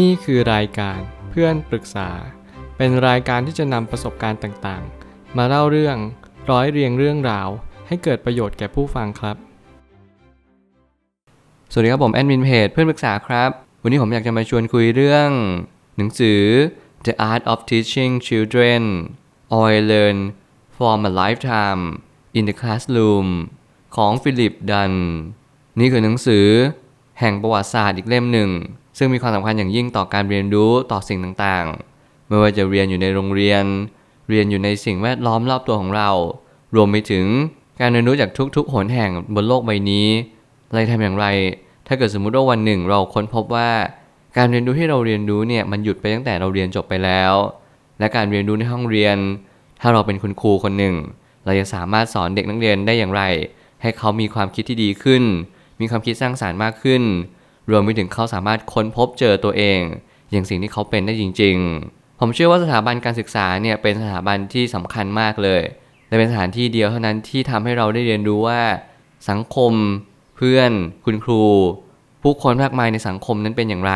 นี่คือรายการเพื่อนปรึกษา เป็นรายการที่จะนำประสบการณ์ต่างๆ มาเล่าเรื่องร้อยเรียงเรื่องราว ให้เกิดประโยชน์แก่ผู้ฟังครับ สวัสดีครับผมแอดมินเพจเพื่อนปรึกษาครับ วันนี้ผมอยากจะมาชวนคุยเรื่อง หนังสือ The Art of Teaching Children All I Learn from a Lifetime in the Classroom ของฟิลิปดัน นี่คือหนังสือแห่งประวัติศาสตร์อีกเล่มหนึ่ง ซึ่งมีความสำคัญอย่างยิ่งต่อการเรียนรู้ต่อสิ่งต่างๆ ไม่ว่าจะเรียนอยู่ในโรงเรียน เรียนอยู่ในสิ่งแวดล้อมรอบตัวของเรา รวมไปถึงการเรียนรู้จากทุกๆ หนแห่งบนโลกใบนี้เราทำอย่างไร ถ้าเกิดสมมุติว่าวันหนึ่งเราค้นพบว่า การเรียนรู้ที่เราเรียนรู้เนี่ยมันหยุดไปตั้งแต่เราเรียนจบไปแล้ว และการเรียนรู้ในห้องเรียน ถ้าเราเป็นคุณครูคนหนึ่ง เราจะสามารถสอนเด็กนักเรียนได้อย่างไร ให้เขามีความคิดที่ดีขึ้น มีความคิดสร้างสารรค์มากขึ้น รวมไปถึงเขาสามารถค้นพบเจอตัวเอง อย่างสิ่งที่เขาเป็นได้จริง ๆ ผมเชื่อว่าสถาบันการศึกษาเนี่ยเป็นสถาบันที่สำคัญมากเลย และเป็นสถานที่เดียวเท่านั้นที่ทำให้เราได้เรียนรู้ว่า สังคม เพื่อน คุณครู ผู้คนมากมายในสังคมนั้นเป็นอย่างไร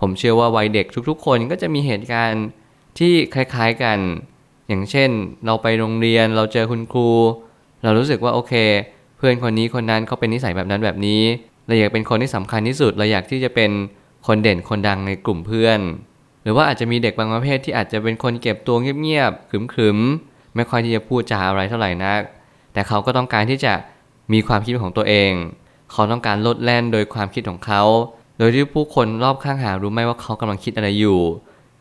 ผมเชื่อว่าวัยเด็กทุกๆ คนก็จะมีเหตุการณ์ที่คล้ายๆกัน อย่างเช่น เราไปโรงเรียนเราเจอคุณครู เรารู้สึกว่าโอเค เพื่อนคนนี้คนนั้นเขาเป็นนิสัยแบบนั้นแบบนี้ เราอยากเป็นคนที่สำคัญที่สุด เราอยากที่จะเป็นคนเด่นคนดังในกลุ่มเพื่อน หรือว่าอาจจะมีเด็กบางประเภทที่อาจจะเป็นคนเก็บตัวเงียบๆขรึมๆ ไม่ค่อยที่จะพูดจาอะไรเท่าไหร่นัก แต่เขาก็ต้องการที่จะมีความคิดของตัวเอง เขาต้องการลดแล่นโดยความคิดของเขา โดยที่ผู้คนรอบข้างหารู้ไหมว่าเขากำลังคิดอะไรอยู่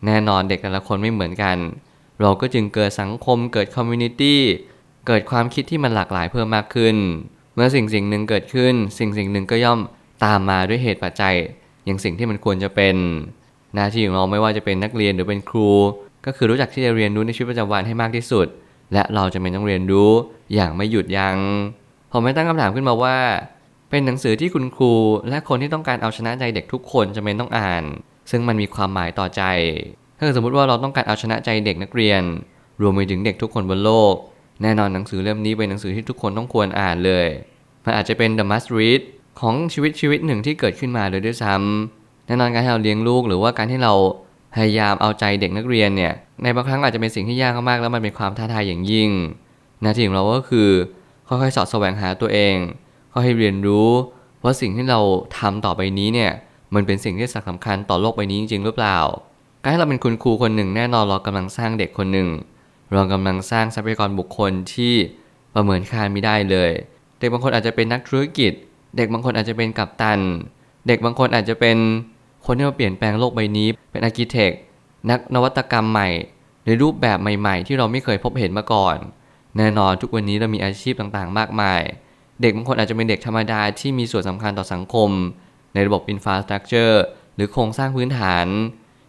แน่นอนเด็กแต่ละคนไม่เหมือนกัน เราก็จึงเกิดสังคมเกิดคอมมูนิตี้เกิดความคิดที่มันหลากหลายเพิ่มมากขึ้น เมื่อสิ่งสิ่งหนึ่งเกิดขึ้น สิ่งสิ่งหนึ่งก็ย่อมตามมาด้วยเหตุปัจจัย อย่างสิ่งที่มันควรจะเป็น หน้าที่ของเราไม่ว่าจะเป็นนักเรียนหรือเป็นครู ก็คือรู้จักที่จะเรียนรู้ในชีวิตประจำวันให้มากที่สุด และเราจะเป็นต้องเรียนรู้อย่างไม่หยุดยัง้งผมไม่ตั้งคำถามขึ้นมาว่า เป็นหนังสือที่คุณครู และคนที่ต้องการเอาชนะใจเด็กทุกคนจะเป็นต้องอ่าน ซึ่งมันมีความหมายต่อใจ ถ้าสมมติว่าเราต้องการเอาชนะใจเด็กนักเรียน รวมไปถึงเด็กทุกคนบนโลก แน่นอนหนังสือเล่มนี้เป็นหนังสือที่ทุกคนต้องควรอ่านเลย มันอาจจะเป็น The Must Read ของชีวิตชีวิตหนึ่งที่เกิดขึ้นมาเลยด้วยซ้ำแน่นอนการที่เราเลี้ยงลูกหรือว่าการที่เราพยายามเอาใจเด็กนักเรียนเนี่ย ในบางครั้งอาจจะเป็นสิ่งที่ยากมากแล้วมันเป็นความท้าทายอย่างยิ่ง หน้าที่ของเราก็คือค่อยๆสอดแสวงหาตัวเองค่อยๆเรียนรู้ว่าสิ่งที่เราทำต่อไปนี้เนี่ยมันเป็นสิ่งที่สำคัญต่อโลกใบนี้จริงๆหรือเปล่า การที่เราเป็นคุณครูคนหนึ่งแน่นอนเรากำลังสร้างเด็กคนหนึ่ง เรากำลังสร้างทรัพยากรบุคคลที่ประเมินค่าไม่ได้เลย เด็กบางคนอาจจะเป็นนักธุรกิจ เด็กบางคนอาจจะเป็นกัปตัน เด็กบางคนอาจจะเป็นคนที่มาเปลี่ยนแปลงโลกใบนี้ เป็นอาร์เคเต็กนักนวัตกรรมใหม่ในรูปแบบใหม่ ๆ ที่เราไม่เคยพบเห็นมาก่อน แน่นอนทุกวันนี้เรามีอาชีพต่างๆ มากมาย เด็กบางคนอาจจะเป็นเด็กธรรมดาที่มีส่วนสำคัญต่อสังคม ในระบบอินฟราสตรักเจอร์หรือโครงสร้างพื้นฐาน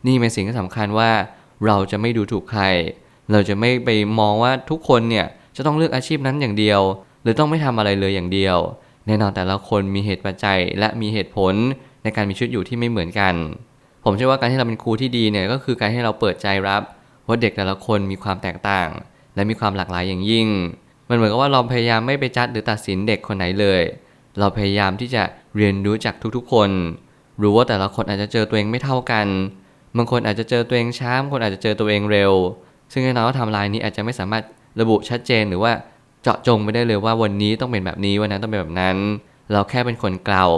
นี่เป็นสิ่งที่สำคัญว่าเราจะไม่ดูถูกใคร เราจะไม่ไปมองว่าทุกคนเนี่ยจะต้องเลือกอาชีพนั้นอย่างเดียว หรือต้องไม่ทำอะไรเลยอย่างเดียว แน่นอนแต่ละคนมีเหตุปัจจัยและมีเหตุผลในการมีชีวิตอยู่ที่ไม่เหมือนกัน ผมเชื่อว่าการที่เราเป็นครูที่ดีเนี่ยก็คือการให้เราเปิดใจรับว่าเด็กแต่ละคนมีความแตกต่าง และมีความหลากหลายอย่างยิ่ง มันเหมือนกับว่าเราพยายามไม่ไปจัดหรือตัดสินเด็กคนไหนเลย เราพยายามที่จะเรียนรู้จากทุกๆ คน รู้ว่าแต่ละคนอาจจะเจอตัวเองไม่เท่ากัน บางคนอาจจะเจอตัวเองช้าบางคนอาจจะเจอตัวเองเร็ว ซึ่งแน่นอนว่าไทำลายนี้อาจจะไม่สามารถระบุชัดเจนหรือว่าเจาะจงไม่ได้เลยว่าวันนี้ต้องเป็นแบบนี้วันนั้นต้องเป็นแบบนั้น เราแค่เป็นคนกล่าว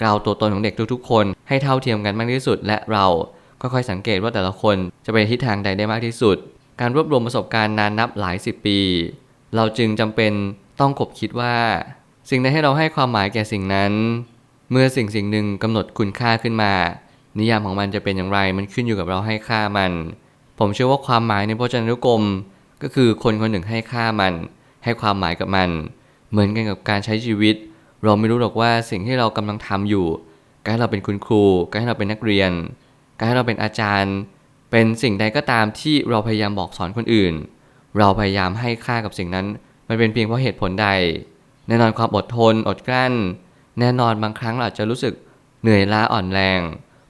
กล่าวตัวตนของเด็กทุกๆ คน ให้เท่าเทียมกันมากที่สุด และเราก็ค่อยสังเกตว่าแต่ละคนจะไปทิศทางใดได้มากที่สุด การรวบรวมประสบการณ์นานนับหลายสิบปี เราจึงจำเป็นต้องกบคิดว่า สิ่งใดให้เราให้ความหมายแก่สิ่งนั้น เมื่อสิ่งสิ่งหนึ่งกำหนดคุณค่าขึ้นมา นิยามของมันจะเป็นอย่างไรมันขึ้นอยู่กับเราให้ค่ามัน ผมเชื่อว่าความหมายในพจนานุกรม ก็คือคนคนหนึ่งให้ค่ามัน ให้ความหมายกับมัน เหมือนกันกับการใช้ชีวิต เราไม่รู้หรอกว่าสิ่งที่เรากำลังทำอยู่ การให้เราเป็นคุณครู การให้เราเป็นนักเรียน การให้เราเป็นอาจารย์ เป็นสิ่งใดก็ตามที่เราพยายามบอกสอนคนอื่น เราพยายามให้ค่ากับสิ่งนั้น มันเป็นเพียงเพราะเหตุผลใด แน่นอนความอดทน อดกลั้น แน่นอนบางครั้งเราอาจจะรู้สึกเหนื่อยล้าอ่อนแรง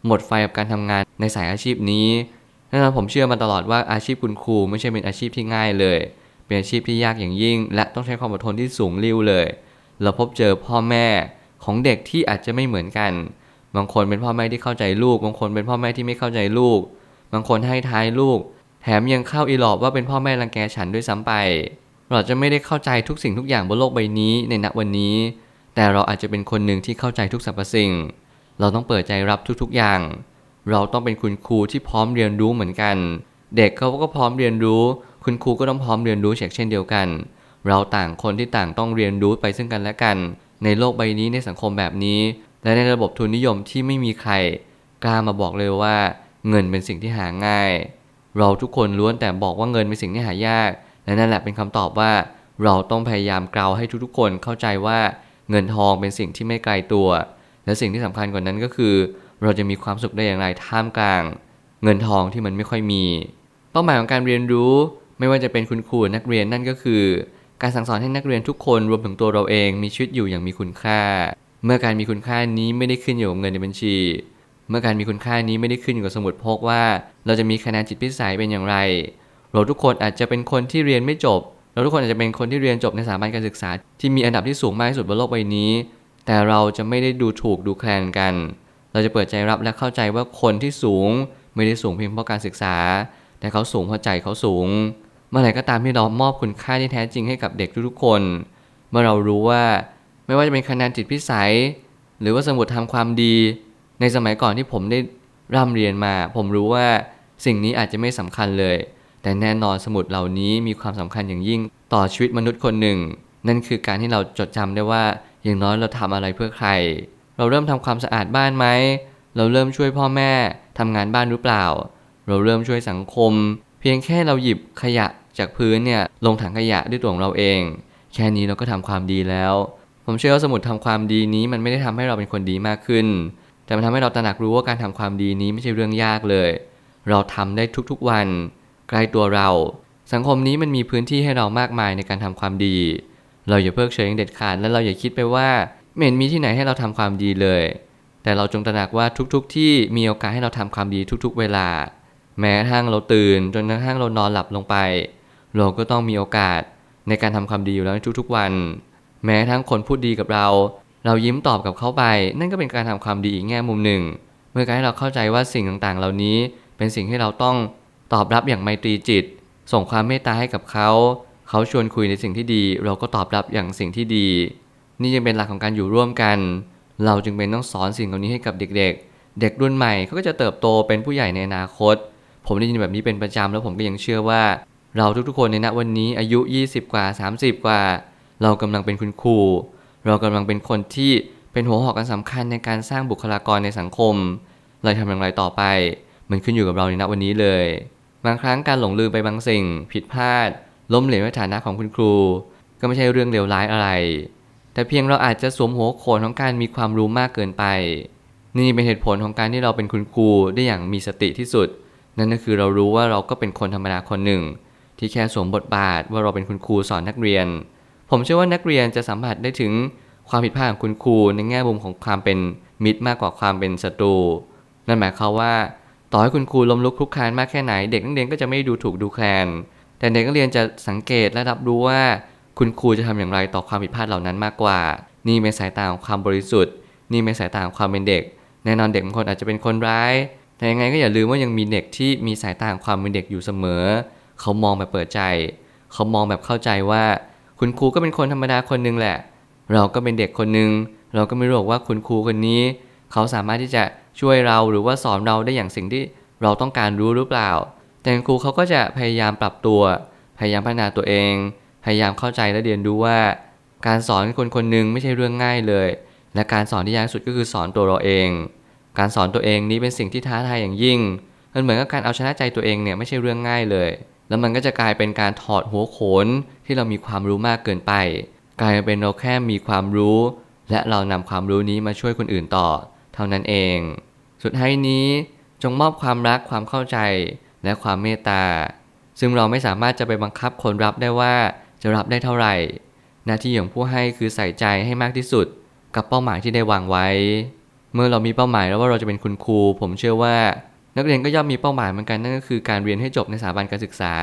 หมดไฟกับการทำงานในสายอาชีพนี้ แน่นอนผมเชื่อมาตลอดว่าอาชีพคุณครูไม่ใช่เป็นอาชีพที่ง่ายเลย เป็นอาชีพที่ยากอย่างยิ่ง และต้องใช้ความอดทนที่สูงริ่วเลย เราพบเจอพ่อแม่ของเด็กที่อาจจะไม่เหมือนกัน บางคนเป็นพ่อแม่ที่เข้าใจลูก บางคนเป็นพ่อแม่ที่ไม่เข้าใจลูก บางคนให้ท้ายลูก แถมยังเข้าอีหลอบว่าเป็นพ่อแม่รังแกฉันด้วยซ้ำไป เราจะไม่ได้เข้าใจทุกสิ่งทุกอย่างบนโลกใบนี้ในณวันนี้ แต่เราอาจจะเป็นคนหนึ่งที่เข้าใจทุกสรรพสิ่ง เราต้องเปิดใจรับทุกๆอย่าง เราต้องเป็นคุณครูที่พร้อมเรียนรู้เหมือนกัน เด็กเขาก็พร้อมเรียนรู้ คุณครูก็ต้องพร้อมเรียนรู้เช่นเดียวกัน เราต่างคนที่ต่างต้องเรียนรู้ไปซึ่งกันและกัน ในโลกใบนี้ในสังคมแบบนี้ และในระบบทุนนิยมที่ไม่มีใคร กล้ามาบอกเลยว่า เงินเป็นสิ่งที่หาง่าย เราทุกคนล้วนแต่บอกว่าเงินเป็นสิ่งที่หายาก และนั่นแหละเป็นคำตอบว่า เราต้องพยายามกล่าวให้ทุกๆคนเข้าใจว่า เงินทองเป็นสิ่งที่ไม่ไกลตัว และสิ่งที่สำคัญกว่านั้นก็คือ เราจะมีความสุขได้อย่างไรท่ามกลาง เงินทองที่มันไม่ค่อยมี เป้าหมายของการเรียนรู้ไม่ว่าจะเป็นคุณครูนักเรียนนั่นก็คือ การสั่งสอนให้นักเรียนทุกคนรวมถึงตัวเราเองมีชีวิตอยู่อย่างมีคุณค่า เมื่อการมีคุณค่านี้ไม่ได้ขึ้นอยู่กับเงินในบัญชี เมื่อการมีคุณค่านี้ไม่ได้ขึ้นอยู่กับสมุดพกว่า เราจะมีคะแนนจิตพิสัยเป็นอย่างไร เราทุกคนอาจจะเป็นคนที่เรียนไม่จบ เราทุกคนอาจจะเป็นคนที่เรียนจบในสถาบันการศึกษา ที่มีอันดับที่สูงมากที่สุดบนโลกใบนี้ แต่เราจะไม่ได้ดูถูกดูแคลนกัน เราจะเปิดใจรับและเข้าใจว่าคนที่สูงไม่ได้สูงเพียงเพราะการศึกษา แต่เขาสูงเพราะใจเขาสูง เมื่อไหร่ก็ตามที่เรามอบคุณค่าที่แท้จริงให้กับเด็กทุกๆคน เมื่อเรารู้ว่าไม่ว่าจะเป็นคะแนนจิตพิสัย หรือว่าสมุดทำความดี ในสมัยก่อนที่ผมได้ร่ำเรียนมา ผมรู้ว่าสิ่งนี้อาจจะไม่สำคัญเลย แต่แน่นอนสมุดเหล่านี้มีความสำคัญอย่างยิ่งต่อชีวิตมนุษย์คนหนึ่ง นั่นคือการที่เราจดจำได้ว่าอย่างน้อยเราทำอะไรเพื่อใคร เราเริ่มทำความสะอาดบ้านไหม เราเริ่มช่วยพ่อแม่ทำงานบ้านหรือเปล่า เราเริ่มช่วยสังคม เพียงแค่เราหยิบขยะจากพื้นเนี่ยลงถังขยะด้วยตัวของเราเอง แค่นี้เราก็ทำความดีแล้ว ผมเชื่อว่าสมุดทำความดีนี้มันไม่ได้ทำให้เราเป็นคนดีมากขึ้น แต่มันทำให้เราตระหนักรู้ว่าการทำความดีนี้ไม่ใช่เรื่องยากเลย เราทำได้ทุกๆวันใกล้ตัวเรา สังคมนี้มันมีพื้นที่ให้เรามากมายในการทำความดี เราอย่าเพิกเฉยอย่างเด็ดขาดและเราอย่าคิดไปว่า ไม่เห็นมีที่ไหนให้เราทำความดีเลย แต่เราจงตระหนักว่าทุกๆที่มีโอกาสให้เราทำความดีทุกๆ เวลา แม้กระทั่งเราตื่นจนกระทั่งเรานอนหลับลงไป เราก็ต้องมีโอกาสในการทำความดีอยู่แล้วทุกๆ วัน แม้กระทั้งคนพูดดีกับเรา เรายิ้มตอบกับเขาไป นั่นก็เป็นการทำความดีอีกแง่มุมหนึ่ง เมื่อการให้เราเข้าใจว่าสิ่งต่างๆ เหล่านี้เป็นสิ่งที่เราต้องตอบรับอย่างไมตรีจิต ส่งความเมตตาให้กับเขา เขาชวนคุยในสิ่งที่ดี เราก็ตอบรับอย่างสิ่งที่ดี นี่ยังเป็นหลักของการอยู่ร่วมกัน เราจึงเป็นต้องสอนสิ่งเหล่านี้ให้กับเด็กๆ เด็กรุ่นใหม่เขาก็จะเติบโตเป็นผู้ใหญ่ในอนาคต ผมได้ยินแบบนี้เป็นประจำแล้วผมก็ยังเชื่อว่า เราทุกๆคนในณวันนี้อายุ 20 กว่า 30 กว่า เรากำลังเป็นคุณครูเรากำลังเป็นคนที่เป็นหัวหอกอันสำคัญในการสร้างบุคลากรในสังคม เราทำอย่างไรต่อไป มันขึ้นอยู่กับเราในณวันนี้เลย บางครั้งการหลงลืมไปบางสิ่ง ผิดพลาด ล้มเหลวในฐานะของคุณครู ก็ไม่ใช่เรื่องเลวร้ายอะไร แต่เพียงเราอาจจะสวมหัวโขนของการมีความรู้มากเกินไป นี่เป็นเหตุผลของการที่เราเป็นคุณครูได้อย่างมีสติที่สุด นั่นก็คือเรารู้ว่าเราก็เป็นคนธรรมดาคนหนึ่ง ที่แค่สวมบทบาทว่าเราเป็นคุณครูสอนนักเรียน ผมเชื่อว่านักเรียนจะสัมผัสได้ถึงความผิดพลาดของคุณครูในแง่มุมของความเป็นมิตรมากกว่าความเป็นศัตรู นั่นหมายความว่า ต่อให้คุณครูล้มลุกคลุกคลานมากแค่ไหน เด็กนักเรียนก็จะไม่ดูถูกดูแคลน แต่เด็กนักเรียนจะสังเกตและรับรู้ว่า คุณครูจะทำอย่างไรต่อความผิดพลาดเหล่านั้นมากกว่า นี่เป็นสายตาของความบริสุทธิ์ นี่เป็นสายตาของความเป็นเด็ก แน่นอนเด็กบางคนอาจจะเป็นคนร้าย แต่ยังไงก็อย่าลืมว่ายังมีเด็กที่มีสายตาของความเป็นเด็กอยู่เสมอ เขามองแบบเปิดใจ เขามองแบบเข้าใจว่า คุณครูก็เป็นคนธรรมดาคนหนึงแหละ เราก็เป็นเด็กคนหนึ่งเราก็ไม่รู้ว่าคุณครูคนนี้ เขาสามารถที่จะช่วยเราหรือว่าสอนเราได้อย่างสิ่งที่เราต้องการรู้หรือเปล่า แต่คุณครูเขาก็จะพยายามปรับตัว พยายามพัฒนาตัวเอง พยายามเข้าใจและเรียนรู้ว่า การสอนคนคนหนึ่งไม่ใช่เรื่องง่ายเลย และการสอนที่ยากสุดก็คือสอนตัวเราเอง การสอนตัวเองนี้เป็นสิ่งที่ท้าทายอย่างยิ่ง มันเหมือนกับการเอาชนะใจตัวเองเนี่ยไม่ใช่เรื่องง่ายเลย แล้วมันก็จะกลายเป็นการถอดหัวโขนที่เรามีความรู้มากเกินไป กลายเป็นเราแค่มีความรู้ และเรานำความรู้นี้มาช่วยคนอื่นต่อ เท่านั้นเอง สุดท้ายนี้จงมอบความรักความเข้าใจและความเมตตา ซึ่งเราไม่สามารถจะไปบังคับคนรับได้ว่า จะรับได้เท่าไหร่ หน้าที่ของผู้ให้คือใส่ใจให้มากที่สุด กับเป้าหมายที่ได้วางไว้ เมื่อเรามีเป้าหมายแล้วว่าเราจะเป็นคุณครู ผมเชื่อว่า นักเรียนก็ย่อมมีเป้าหมายเหมือนกันนั่นก็คือการเรียนให้จบในสถาบันการศึกษา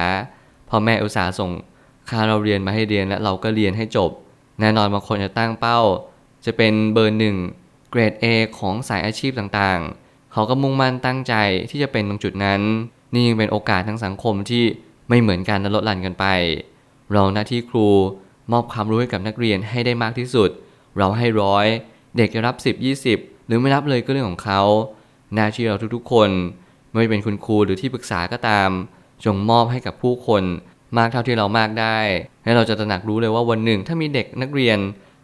พ่อแม่อุตสาห์ส่งค่าเราเรียนมาให้เรียนและเราก็เรียนให้จบ แน่นอนบางคนจะตั้งเป้า จะเป็นเบอร์หนึ่งเกรด A ของสายอาชีพต่างๆ เขาก็มุ่งมั่นตั้งใจที่จะเป็นตรงจุดนั้น นี่ยังเป็นโอกาสทางสังคมที่ไม่เหมือนกันและลดหลั่นกันไป เราหน้าที่ครูมอบความรู้ให้กับนักเรียนให้ได้มากที่สุด เราให้ร้อยเด็กจะรับ 10 20 หรือไม่รับเลยก็เรื่องของเขา หน้าที่เราทุกๆ คนไม่ว่าจะเป็นคุณครูหรือที่ปรึกษาก็ตาม จงมอบให้กับผู้คน มากเท่าที่เรามากได้และเราจะตระหนักรู้เลยว่าวันหนึ่งถ้ามีเด็กนักเรียน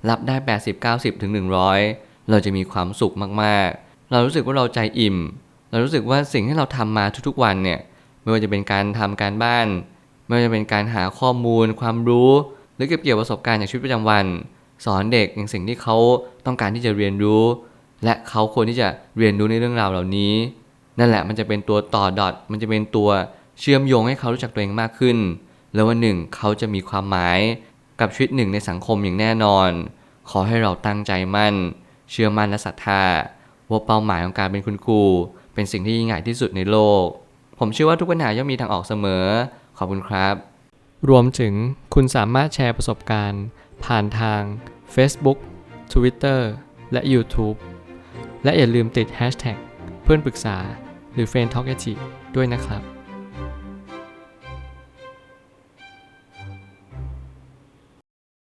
รับได้ 80 90ถึง100 เราจะมีความสุขมากๆ เรารู้สึกว่าเราใจอิ่ม เรารู้สึกว่าสิ่งที่เราทำมาทุกๆวันเนี่ยไม่ว่าจะเป็นการทำการบ้าน ไม่ว่าจะเป็นการหาข้อมูล ความรู้ หรือเก็บเกี่ยวประสบการณ์จากชีวิตประจำวัน สอนเด็กในสิ่งที่เขาต้องการที่จะเรียนรู้ และเขาควรที่จะเรียนรู้ในเรื่องราวเหล่านี้ นั่นแหละมันจะเป็นตัวต่อดอทมันจะเป็นตัวเชื่อมโยงให้เขารู้จักตัวเองมากขึ้น แล้ววันหนึ่งเขาจะมีความหมายกับชีวิตหนึ่งในสังคมอย่างแน่นอน ขอให้เราตั้งใจมั่น เชื่อมั่นและศรัทธาว่าเป้าหมายของการเป็นคุณครูเป็นสิ่งที่ยิ่งใหญ่ที่สุดในโลก ผมเชื่อว่าทุกปัญหาย่อมมีทางออกเสมอ ขอบคุณครับ รวมถึงคุณสามารถแชร์ประสบการณ์ ผ่านทาง Facebook Twitter และ YouTube และอย่าลืมติด Hashtag เพื่อนปรึกษาหรือ f r ร e n d t a l k ด้วยนะครับ